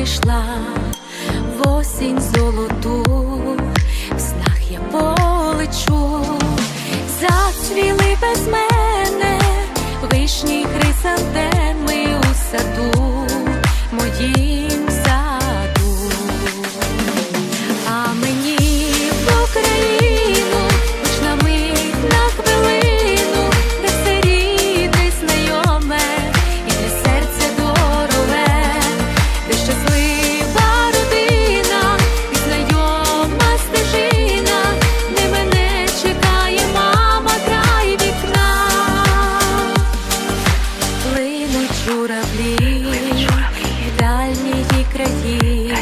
прийшла в осінь золоту, в снах я полечу, зацвіли без мене вишні хризантеми у саду моїй. журавлі, дальнії краї,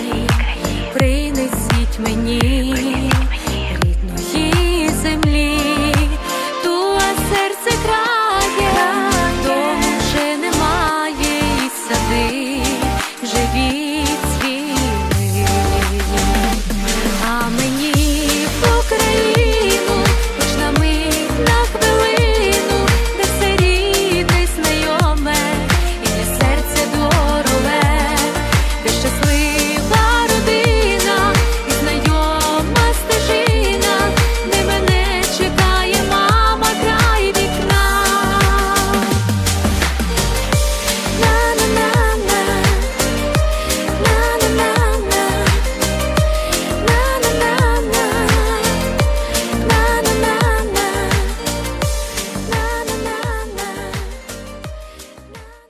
принесіть мені.